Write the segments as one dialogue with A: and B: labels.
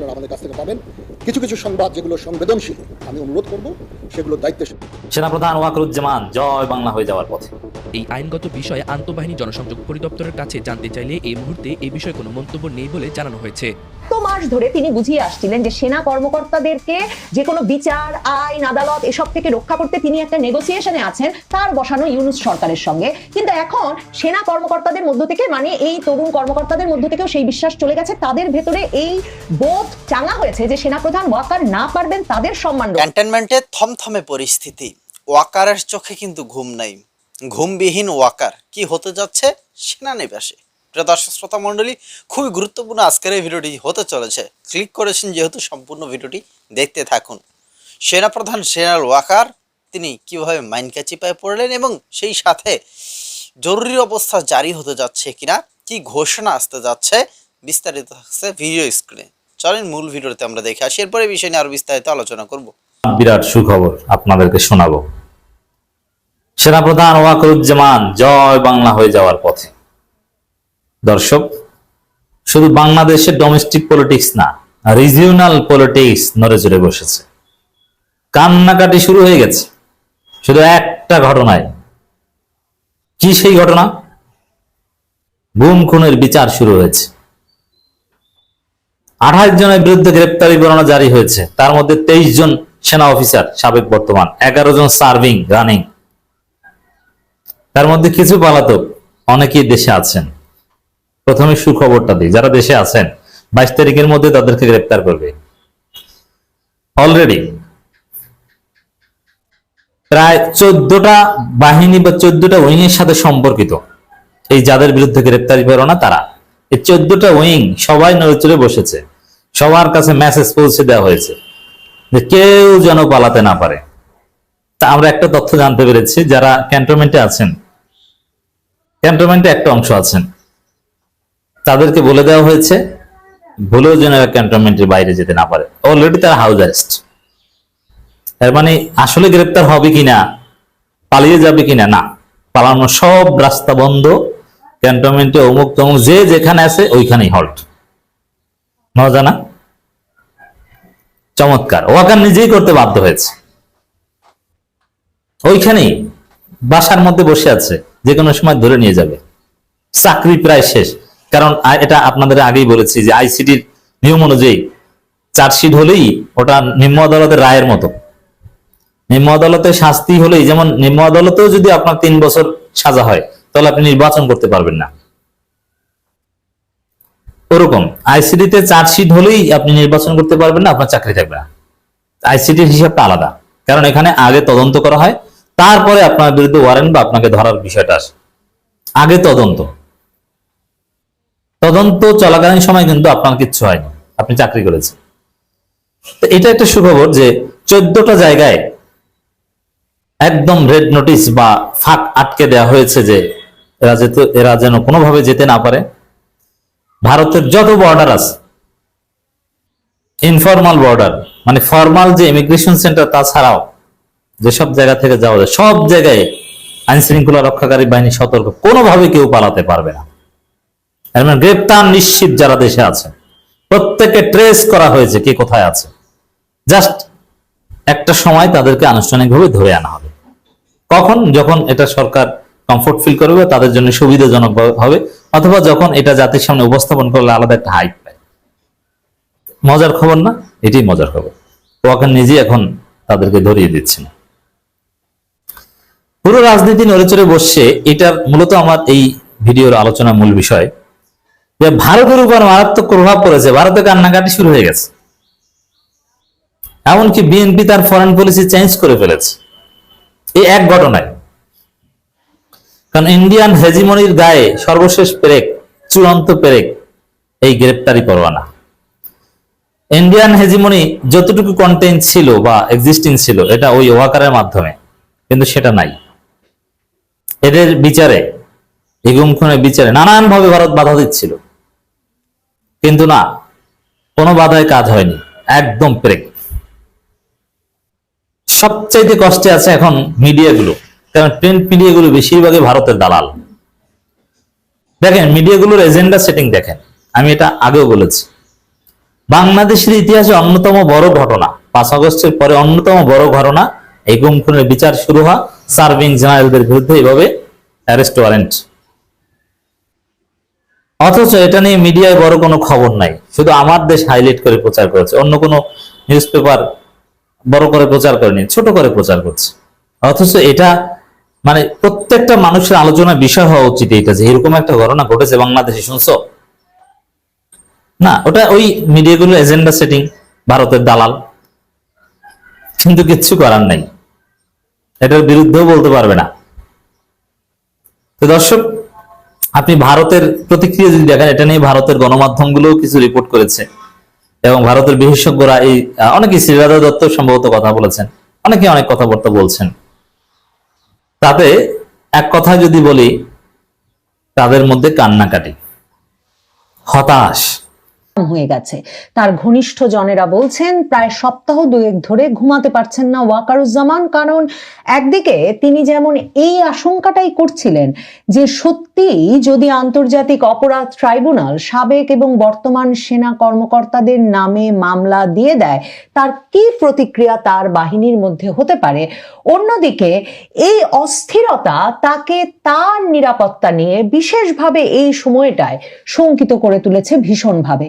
A: আপনারা আমাদের কাছ থেকে পাবেন কিছু কিছু সংবাদ যেগুলো সংবেদনশীল। আমি অনুরোধ করব সেগুলো দায়িত্বশীল
B: সেনাপ্রধান ওয়াকরুজ্জামান, জয় বাংলা হয়ে যাওয়ার পথে।
C: এই আইনগত বিষয়ে আন্তঃবাহিনী জনসংযোগ পরিদপ্তরের কাছে জানতে চাইলে এই মুহূর্তে এই বিষয়ে কোনো মন্তব্য নেই বলে জানানো হয়েছে।
D: তো মাস ধরে তিনি বুঝিয়ে আসছিলেন যে সেনা কর্মকর্তাদেরকে যে কোনো বিচার আইন আদালত এসব থেকে রক্ষা করতে তিনি একটা নেগোসিয়েশনে আছেন তার বসানো ইউনুস সরকারের সঙ্গে। কিন্তু এখন সেনা কর্মকর্তাদের মধ্য থেকে মানে এই তরুণ কর্মকর্তাদের মধ্য থেকেও সেই বিশ্বাস চলে গেছে তাদের ভেতরে এই বোধ চাঙা হয়েছে যে সেনাপ্রধান ওয়াকার না পারবেন তাদের সম্মান
E: ক্যান্টনমেন্টে থমথমে পরিস্থিতি ওয়াকারের চোখে কিন্তু ঘুম নাই। ঘুমবিহীন ওয়াকার। কি হতে যাচ্ছে? সেনানিবাসে। প্রিয় দর্শক, শ্রোতা মণ্ডলী, খুবই গুরুত্বপূর্ণ আজকের এই ভিডিওটি হতে চলেছে। ক্লিক করেছেন যেহেতু সম্পূর্ণ ভিডিওটি দেখতে থাকুন। সেনাপ্রধান সেনাল ওয়াকার, তিনি কীভাবে মাইনকাচি পায়ে পড়লেন এবং সেই সাথে জরুরি অবস্থা জারি হতে যাচ্ছে কিনা, কি ঘোষণা আসতে যাচ্ছে, বিস্তারিত থাকছে ভিডিও স্ক্রিনে। চলেন মূল ভিডিওতে আমরা দেখে আসি। এরপরে বিষয় নিয়ে আরও বিস্তারিত আলোচনা করব।
B: বিরাট সুখবর আপনাদেরকে শোনাবো। সেনাপ্রধান ওয়াকরুজ্জামান, জয় বাংলা হয়ে যাওয়ার পথে। দর্শক, শুধু বাংলাদেশের ডোমেস্টিক পলিটিক্স না রিজিওনাল পলিটিক্স নড়ে চড়ে বসেছে। কান্নাকাটি শুরু হয়ে গেছে। শুধু একটা ঘটনায় কি সেই ঘটনা? গুম খুনের বিচার শুরু হয়েছে। আঠাশ জনের বিরুদ্ধে গ্রেপ্তারি পরোয়ানা জারি হয়েছে। তার মধ্যে তেইশ জন সেনা অফিসার, সাবেক বর্তমান, এগারো জন সার্ভিং, রানিং। তার মধ্যে কিছু পালাতক অনেকেই দেশে আছেন। প্রথমে সুখবরটা দিই, যারা দেশে আছেন, বাইশ তারিখের মধ্যে তাদেরকে গ্রেপ্তার করবে। অলরেডি প্রায় চোদ্দটা বাহিনী বা চোদ্দটা উইং এর সাথে সম্পর্কিত। এই যাদের বিরুদ্ধে গ্রেপ্তারি পরোয়ানা তারা। এই চোদ্দটা উইং সবাই নড়েচড়ে বসেছে। সবার কাছে মেসেজ পৌঁছে দেওয়া হয়েছে যে কেউ যেন পালাতে না পারে। তা আমরা একটা তথ্য জানতে পেরেছি, যারা ক্যান্টনমেন্টে আছেন ক্যান্টনমেন্টে একটা অংশ আছেন। তাদেরকে বলে দেওয়া হয়েছে, ভুলেও যেন ক্যান্টনমেন্টের বাইরে যেতে না পারে। অলরেডি তারা হাউস অ্যারেস্ট এর মানে আসলে গ্রেপ্তার হবে কিনা, পালিয়ে যাবে কিনা, না। পালানো সব রাস্তা বন্ধ, ক্যান্টনমেন্টে অমুক তমুক, যে যেখানে আছে ওইখানেই হল্ট মজা না? চমৎকার। ওয়াকার নিজেই করতে বাধ্য হয়েছে। ওইখানেই বাসার মধ্যে বসে আছে। যে কোনো সময় ধরে নিয়ে যাবে। চাকরি প্রায় শেষ। কারণ এটা আপনাদের আগেই বলেছি যে আইসিটির নিয়ম অনুযায়ী চার্জশিট হলেই ওটা নিম্ন আদালতের রায়ের মতো। নিম্ন আদালতে শাস্তি হলেই, যেমন নিম্ন আদালতেও যদি আপনার তিন বছর সাজা হয়, তাহলে আপনি নির্বাচন করতে পারবেন না। ওরকম আইসিডিতে চার্জশিট হলেই আপনি নির্বাচন করতে পারবেন না, আপনার চাকরি থাকবে না। আইসিটির হিসাবটা আলাদা। কারণ এখানে আগে তদন্ত করা হয় তারপরে আপনার বিরুদ্ধে ওয়ারেন্ট বা আপনাকে ধরার বিষয়টা আসে। আগে তদন্ত। তদন্ত চলাকালীন সময় কিন্তু আপনার কিচ্ছু হয়নি। আপনি চাকরি করেছেন। তো এটা একটা সুখবর যে চোদ্দটা জায়গায় একদম রেড নোটিশ বা ফাঁক আটকে দেওয়া হয়েছে যে এরা যেতে, এরা যেন কোনোভাবে যেতে না পারে। ভারতের যত বর্ডার আছে ইনফরমাল বর্ডার মানে ফর্মাল যে ইমিগ্রেশন সেন্টার তাছাড়াও যেসব জায়গা থেকে যাওয়া যায়, সব জায়গায় আইন শৃঙ্খলা রক্ষাকারী বাহিনী সতর্ক, কোনোভাবে কেউ পালাতে পারবে না। মানে গ্রেপ্তার নিশ্চিত যারা দেশে আছে প্রত্যেকে ট্রেস করা হয়েছে কে কোথায় আছে। জাস্ট একটা সময় তাদেরকে আনুষ্ঠানিকভাবে ধরে আনা হবে। কখন? যখন এটা সরকার কমফোর্ট ফিল করবে, তাদের জন্য সুবিধাজনক হবে, অথবা যখন এটা জাতির সামনে উপস্থাপন করলে আলাদা একটা হাইপ পায়। মজার খবর না? এটাই মজার খবর। ওয়াকার নিজেই এখন তাদেরকে ধরিয়ে দিচ্ছেন। পুরো রাজনীতি নড়েচড়ে বসছে এটার মূলত আমার এই ভিডিওর আলোচনা মূল বিষয়। যে ভারতের উপর মারাত্মক প্রভাব পড়েছে ভারতে কান্নাকাটি শুরু হয়ে গেছে। এমনকি বিএনপি তার ফরেন পলিসি চেঞ্জ করে ফেলেছে। এই এক ঘটনায়। কারণ ইন্ডিয়ান হেজিমনির গায়ে সর্বশেষ পেরেক, চূড়ান্ত পেরেক এই গ্রেপ্তারি পরোয়ানা। ইন্ডিয়ান হেজিমনি যতটুকু কন্টেন্ট ছিল বা এক্সিস্টিং ছিল, এটা ওই ওয়াকারের মাধ্যমে, কিন্তু সেটা নাই। এদের বিচারে এই গুম খুনের বিচারে নানান ভাবে ভারত বাধা দিচ্ছিল। কিন্তু না, কোনো বাধায় কাজ হয়নি, একদম পেরেক। সবচাইতে কষ্টে আছে এখন মিডিয়াগুলো, কারণ প্রিন্ট মিডিয়াগুলো বেশিরভাগই ভারতের দালাল। দেখেন, মিডিয়াগুলোর এজেন্ডা সেটিং দেখেন, আমি এটা আগেও বলেছি। বাংলাদেশের ইতিহাসে অন্যতম বড় ঘটনা, পাঁচ আগস্টের পরে অন্যতম বড় ঘটনা এই গুম খুনের বিচার শুরু হওয়া সার্ভিং জেনারেলদের বিরুদ্ধে এইভাবে অ্যারেস্ট ওয়ারেন্ট অথচ এটা নিয়ে মিডিয়ায় বড় কোনো খবর নাই। শুধু আমার দেশ হাইলাইট করে প্রচার করেছে, অন্য কোনো নিউজ পেপার বড় করে প্রচার করেনি, ছোট করে প্রচার করছে। অথচ এটা মানে প্রত্যেকটা মানুষের আলোচনার বিষয় হওয়া উচিত এটা যে এরকম একটা ঘটনা ঘটেছে বাংলাদেশে, শুনছো? না, ওটা ওই মিডিয়াগুলো এজেন্ডা সেটিং ভারতের দালাল। কিন্তু কিচ্ছু করার নাই। এটার বিরুদ্ধেও বলতে পারবে না। তো দর্শক আপনি ভারতের প্রতিক্রিয়া যদি দেখেন এটা নিয়ে ভারতের গণমাধ্যমগুলোও কিছু রিপোর্ট করেছে। এবং ভারতের বিশেষজ্ঞরা এই আহ, অনেকে শ্রীরাধা দত্ত সম্ভবত কথা বলেছেন অনেকে অনেক কথাবার্তা বলছেন। তাতে এক কথা যদি বলি তাদের মধ্যে কান্নাকাটি হতাশ।
D: হয়ে গেছে। তার ঘনিষ্ঠ জনেরা বলছেন, প্রায় সপ্তাহ দুয়েক ধরে ঘুমাতে পারছেন না ওয়াকারুজ্জামান, কারণ একদিকে তিনি যেমন এই আশঙ্কাটাই করছিলেন যে সত্যি যদি আন্তর্জাতিক অপরাধ ট্রাইব্যুনাল সাবেক এবং বর্তমান সেনা কর্মকর্তাদের নামে মামলা দিয়ে দেয়, তার কি প্রতিক্রিয়া তার বাহিনীর মধ্যে হতে পারে? অন্যদিকে এই অস্থিরতা তাকে তার নিরাপত্তা নিয়ে বিশেষভাবে এই সময়টায় শঙ্কিত করে তুলেছে ভীষণভাবে।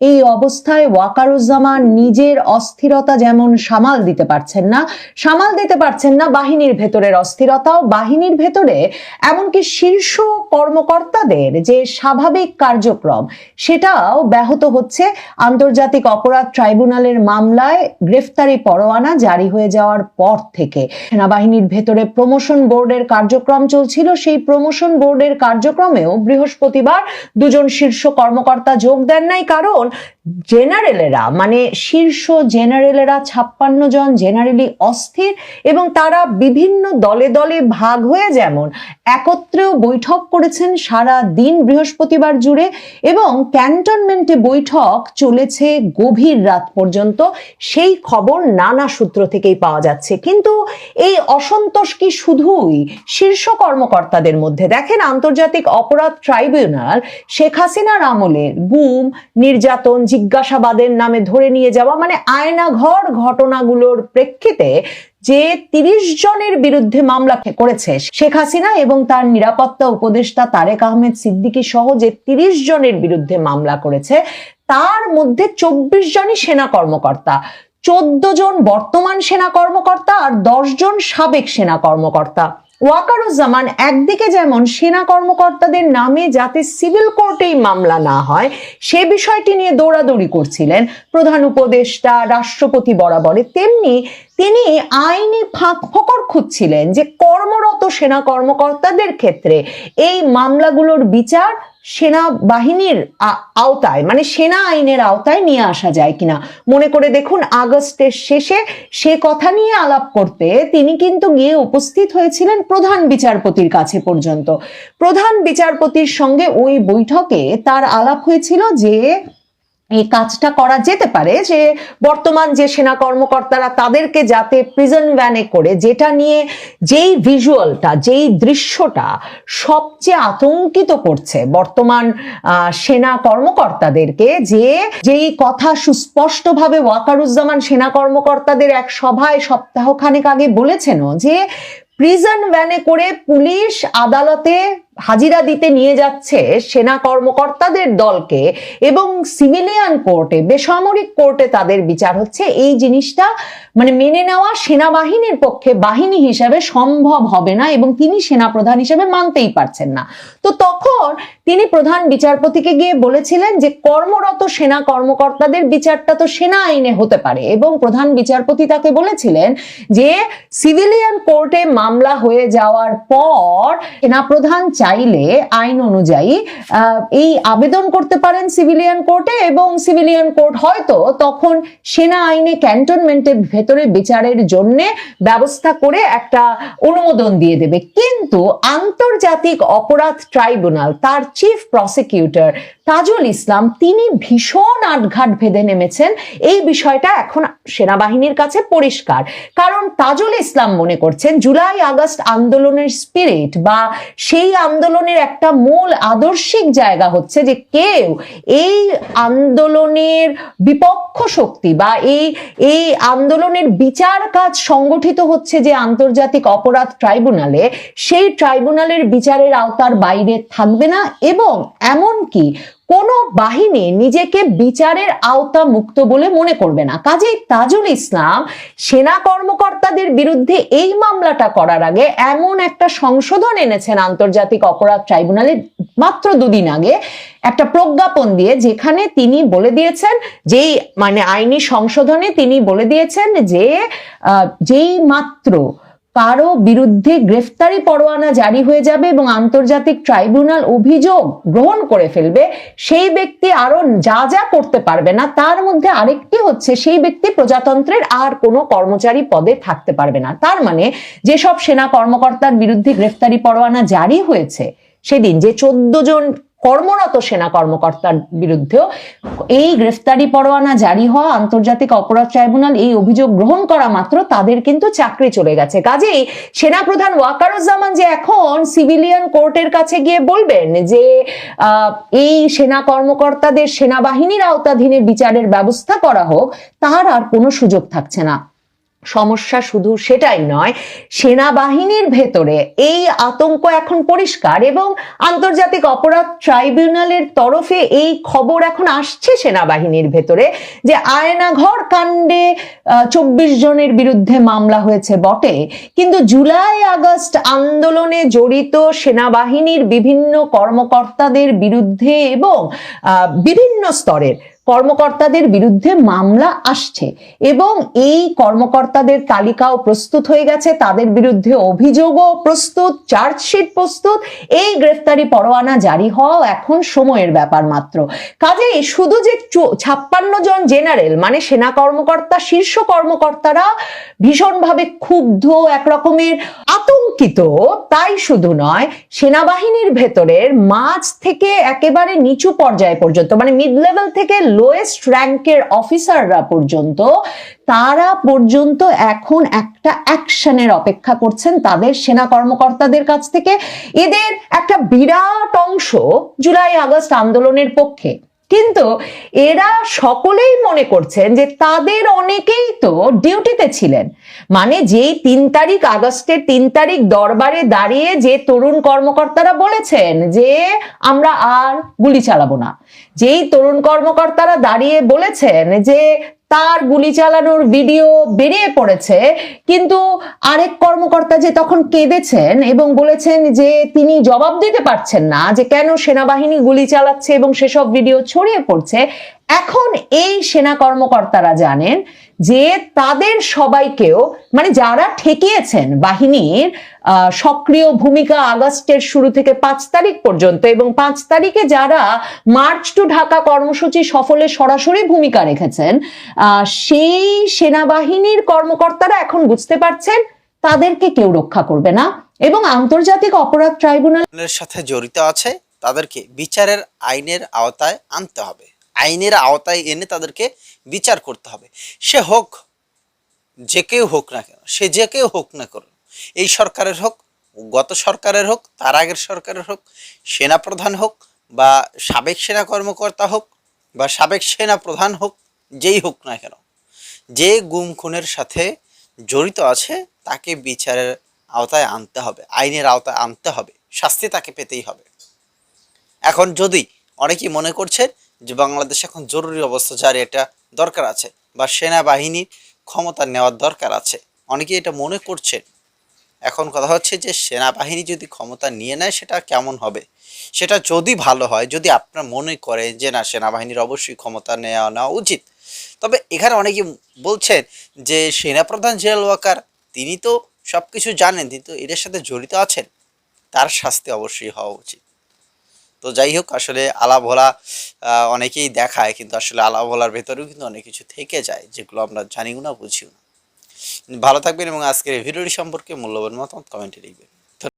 D: এই অবস্থায় ওয়াকারুজ্জামান নিজের অস্থিরতা যেমন সামাল দিতে পারছেন না, সামাল দিতে পারছেন না বাহিনীর ভেতরের অস্থিরতাও। বাহিনীর ভেতরে এমনকি শীর্ষ কর্মকর্তাদের যে স্বাভাবিক কার্যক্রম, সেটাও ব্যাহত হচ্ছে আন্তর্জাতিক অপরাধ ট্রাইব্যুনালের মামলায় গ্রেফতারি পরোয়ানা জারি হয়ে যাওয়ার পর থেকে। সেনাবাহিনীর ভেতরে প্রমোশন বোর্ডের কার্যক্রম চলছিল। সেই প্রমোশন বোর্ডের কার্যক্রমেও বৃহস্পতিবার দুজন শীর্ষ কর্মকর্তা যোগ দেন নাই, কারণ জেনারেলেরা মানে শীর্ষ জেনারেলেরা ছাপ্পান্ন জন জেনারেলি অস্থির এবং তারা বিভিন্ন দলে দলে ভাগ হয়ে যেমন একত্রেও বৈঠক করেছেন সারা দিন বৃহস্পতিবার জুড়ে এবং ক্যান্টনমেন্টে বৈঠক চলেছে গভীর রাত পর্যন্ত। সেই খবর নানা সূত্র থেকেই পাওয়া যাচ্ছে। কিন্তু এই অসন্তোষ কি শুধুই শীর্ষ কর্মকর্তাদের মধ্যে? দেখেন আন্তর্জাতিক অপরাধ ট্রাইব্যুনাল শেখ হাসিনার আমলের গুম, নির্যাতন জিজ্ঞাসাবাদের নামে ধরে নিয়ে যাওয়া মানে আয়নাঘর ঘটনাগুলোর প্রেক্ষিতে যে তিরিশ জনের বিরুদ্ধে মামলা করেছে শেখ হাসিনা এবং তার নিরাপত্তা উপদেষ্টা তারেক আহমেদ সিদ্দিকী সহ যে তিরিশ জনের বিরুদ্ধে মামলা করেছে, তার মধ্যে চব্বিশ জনই সেনা কর্মকর্তা। চোদ্দ জন বর্তমান সেনা কর্মকর্তা আর দশ জন সাবেক সেনা কর্মকর্তা। ওয়াকারুজ্জামান একদিকে যেমন সেনা কর্মকর্তাদের নামে যাতে সিভিল কোর্টেই মামলা না হয়, সে বিষয়টি নিয়ে দৌড়াদৌড়ি করছিলেন প্রধান উপদেষ্টা, রাষ্ট্রপতি বরাবরে। তেমনি তিনি আইনি ফাঁক ফকর খুঁজছিলেন যে কর্মরত সেনা কর্মকর্তাদের ক্ষেত্রে এই মামলাগুলোর বিচার সেনা বাহিনীর আওতায় মানে সেনা আইনের আওতায় নিয়ে আসা যায় কিনা? মনে করে দেখুন, আগস্টের শেষে সে কথা নিয়ে আলাপ করতে তিনি কিন্তু গিয়ে উপস্থিত হয়েছিলেন প্রধান বিচারপতির কাছে পর্যন্ত। প্রধান বিচারপতির সঙ্গে ওই বৈঠকে তার আলাপ হয়েছিল যে এই কাজটা করা যেতে পারে যে বর্তমান যে সেনা কর্মকর্তারা তাদেরকে যাতে প্রিজন ভ্যানে করে, যেটা নিয়ে যেই ভিজুয়ালটা যেই দৃশ্যটা সবচেয়ে আতঙ্কিত করছে বর্তমান সেনা কর্মকর্তাদেরকে যে যেই কথা সুস্পষ্টভাবে ওয়াকারুজ্জামান সেনা কর্মকর্তাদের এক সভায় সপ্তাহখানেক আগে বলেছেন যে প্রিজন ভ্যানে করে পুলিশ আদালতে হাজিরা দিতে নিয়ে যাচ্ছে সেনা কর্মকর্তাদের দলকে এবং সিভিলিয়ান কোর্টে, বেসামরিক কোর্টে তাদের বিচার হচ্ছে। এই জিনিসটা মানে মেনে নেওয়া সেনাবাহিনীর পক্ষে বাহিনী হিসাবে সম্ভব হবে না এবং তিনি সেনা প্রধান হিসেবে মানতেই পারছেন না। তো তখন তিনি প্রধান বিচারপতিকে গিয়ে বলেছিলেন যে কর্মরত সেনা কর্মকর্তাদের বিচারটা তো সেনা আইনে হতে পারে এবং প্রধান বিচারপতি তাকে বলেছিলেন যে সিভিলিয়ান কোর্টে মামলা হয়ে যাওয়ার পর সেনাপ্রধান চাইলে আইন অনুযায়ী এই আবেদন করতে পারেন সিভিলিয়ান কোর্টে এবং সিভিলিয়ান কোর্ট হয়তো তখন সেনা আইনে ক্যান্টনমেন্টের ভেতরে বিচারের জন্য ব্যবস্থা করে একটা অনুমোদন দিয়ে দেবে। কিন্তু আন্তর্জাতিক অপরাধ ট্রাইব্যুনাল, তার চিফ প্রসিকিউটর তাজুল ইসলাম, তিনি ভীষণ আটঘাট ভেদে নেমেছেন। এই বিষয়টা এখন সেনাবাহিনীর কাছে পরিষ্কার। কারণ তাজুল ইসলাম মনে করছেন, জুলাই আগস্ট আন্দোলনের স্পিরিট বা সেই আন্দোলনের একটা মূল আদর্শিক জায়গা হচ্ছে যে কেউ এই আন্দোলনের বিপক্ষ শক্তি বা এই এই আন্দোলনের বিচার কাজ সংগঠিত হচ্ছে যে আন্তর্জাতিক অপরাধ ট্রাইব্যুনালে, সেই ট্রাইব্যুনালের বিচারের আওতার বাইরে থাকবে না। এবং এমনকি কোনো বাহিনী নিজেকে বিচারের আওতা মুক্ত বলে মনে করবে না। কাজেই তাজুল ইসলাম সেনা কর্মকর্তাদের বিরুদ্ধে এই মামলাটা করার আগে এমন একটা সংশোধন এনেছেন আন্তর্জাতিক অপরাধ ট্রাইব্যুনালে মাত্র দুদিন আগে একটা প্রজ্ঞাপন দিয়ে, যেখানে তিনি বলে দিয়েছেন যেই মানে আইনি সংশোধনে তিনি বলে দিয়েছেন যে যেই মাত্র কারও বিরুদ্ধে গ্রেফতারি পরোয়ানা জারি হয়ে যাবে এবং আন্তর্জাতিক ট্রাইব্যুনাল অভিযোগ গ্রহণ করে ফেলবে, সেই ব্যক্তি আরও যা যা করতে পারবে না, তার মধ্যে আরেকটি হচ্ছে সেই ব্যক্তি প্রজাতন্ত্রের আর কোনো কর্মচারী পদে থাকতে পারবে না। তার মানে যেসব সেনা কর্মকর্তার বিরুদ্ধে গ্রেফতারি পরোয়ানা জারি হয়েছে, সেদিন যে চোদ্দ জন কর্মরত সেনা কর্মকর্তার বিরুদ্ধেও এই গ্রেফতারি পরোয়ানা জারি হওয়া আন্তর্জাতিক অপরাধ ট্রাইব্যুনাল এই অভিযোগ গ্রহণ করা মাত্র, তাদের কিন্তু চাকরি চলে গেছে। কাজেই সেনাপ্রধান ওয়াকারুজ্জামান যে এখন সিভিলিয়ান কোর্টের কাছে গিয়ে বলবেন যে এই সেনা কর্মকর্তাদের সেনাবাহিনীর আওতাধীনে বিচারের ব্যবস্থা করা হোক, তার আর কোনো সুযোগ থাকছে না। সমস্যা শুধু সেটাই নয়, সেনাবাহিনীর ভেতরে এই আতঙ্ক এখন পরিষ্কার এবং আন্তর্জাতিক অপরাধ ট্রাইব্যুনালের তরফে এই খবর এখন আসছে সেনাবাহিনীর ভেতরে যে আয়নাঘর কাণ্ডে চব্বিশ জনের বিরুদ্ধে মামলা হয়েছে বটে। কিন্তু জুলাই আগস্ট আন্দোলনে জড়িত সেনাবাহিনীর বিভিন্ন কর্মকর্তাদের বিরুদ্ধে এবং বিভিন্ন স্তরের কর্মকর্তাদের বিরুদ্ধে মামলা আসছে এবং এই কর্মকর্তাদের তালিকাও প্রস্তুত হয়ে গেছে। তাদের বিরুদ্ধে অভিযোগও প্রস্তুত, চার্জশিট প্রস্তুত। এই গ্রেফতারি পরোয়ানা জারি হওয়াও এখন সময়ের ব্যাপার মাত্র। কাজেই শুধু যে ছাপ্পান্ন জন জেনারেল মানে সেনা কর্মকর্তা, শীর্ষ কর্মকর্তারা ভীষণভাবে ক্ষুব্ধ, একরকমের আতঙ্কিত। তাই শুধু নয়, সেনাবাহিনীর ভেতরের মাঝ থেকে একেবারে নিচু পর্যায় পর্যন্ত মানে মিড লেভেল থেকে লোয়েস্ট র্যাঙ্কের অফিসাররা পর্যন্ত, তারা পর্যন্ত এখন একটা অ্যাকশনের অপেক্ষা করছেন তাদের সেনা কর্মকর্তাদের কাছ থেকে। এদের একটা বিরাট অংশ জুলাই আগস্ট আন্দোলনের পক্ষে। কিন্তু এরা সকলেই মনে করছেন যে তাদের অনেকেই তো ডিউটিতে ছিলেন। মানে যেই তিন তারিখ আগস্টের তিন তারিখ দরবারে দাঁড়িয়ে যে তরুণ কর্মকর্তারা বলেছেন যে আমরা আর গুলি চালাবো না। যেই তরুণ কর্মকর্তারা দাঁড়িয়ে বলেছেন যে তার গুলি চালানোর ভিডিও বেরিয়ে পড়েছে, কিন্তু আরেক কর্মকর্তা যে তখন কেঁদেছেন এবং বলেছেন যে তিনি জবাব দিতে পারছেন না যে কেন সেনাবাহিনী গুলি চালাচ্ছে এবং সেসব ভিডিও ছড়িয়ে পড়ছে, এখন এই সেনা কর্মকর্তারা জানেন যে তাদের সবাইকেও মানে যারা ঠেকিয়েছেন বাহিনীর সক্রিয় ভূমিকা আগস্টের শুরু থেকে পাঁচ তারিখ পর্যন্ত এবং পাঁচ তারিখে যারা মার্চ টু ঢাকা কর্মসূচি সফলে সরাসরি ভূমিকা রেখেছেন সেই সেনাবাহিনীর কর্মকর্তারা এখন বুঝতে পারছেন তাদেরকে কেউ রক্ষা করবে না এবং আন্তর্জাতিক অপরাধ ট্রাইব্যুনাল
E: এর সাথে জড়িত আছে, তাদেরকে বিচারের আইনের আওতায় আনতে হবে। আইনের আওতায় এনে তাদেরকে বিচার করতে হবে। সে হোক, যে কেউ হোক না কেন, সে যে কেউ হোক না কেন, এই সরকারের হোক, গত সরকারের হোক, তার আগের সরকারের হোক, সেনাপ্রধান হোক বা সাবেক সেনা কর্মকর্তা হোক বা সাবেক সেনা প্রধান হোক, যেই হোক না কেন, যে গুম খুনের সাথে জড়িত আছে, তাকে বিচারের আওতায় আনতে হবে, আইনের আওতায় আনতে হবে, শাস্তি তাকে পেতেই হবে। এখন যদি অনেকেই মনে করছেন যে বাংলাদেশ এখন জরুরি অবস্থা জারি এটা দরকার আছে বা সেনাবাহিনীর ক্ষমতা নেওয়ার দরকার আছে। অনেকে এটা মনে করছেন। এখন কথা হচ্ছে যে সেনাবাহিনী যদি ক্ষমতা নিয়ে নেয় সেটা কেমন হবে? সেটা যদি ভালো হয়, যদি আপনার মনে করে যে না, সেনাবাহিনীর অবশ্যই ক্ষমতা নেওয়া নেওয়া উচিত। তবে এখানে অনেকে বলছেন যে সেনাপ্রধান জেনারেল ওয়াকার, তিনি তো সব কিছু জানেন কিন্তু এদের সাথে জড়িত আছেন। তার শাস্তি অবশ্যই হওয়া উচিত। তো যাই হোক, আসলে আলাভোলা ভোলা অনেকেই দেখায়, কিন্তু আসলে আলাভোলার ভেতরেও কিন্তু অনেক কিছু থেকে যায়, যেগুলো আমরা জানিও না, বুঝিও না। ভালো থাকবেন এবং আজকের ভিডিওটি সম্পর্কে মূল্যবান মতামত কমেন্টে লিখবেন।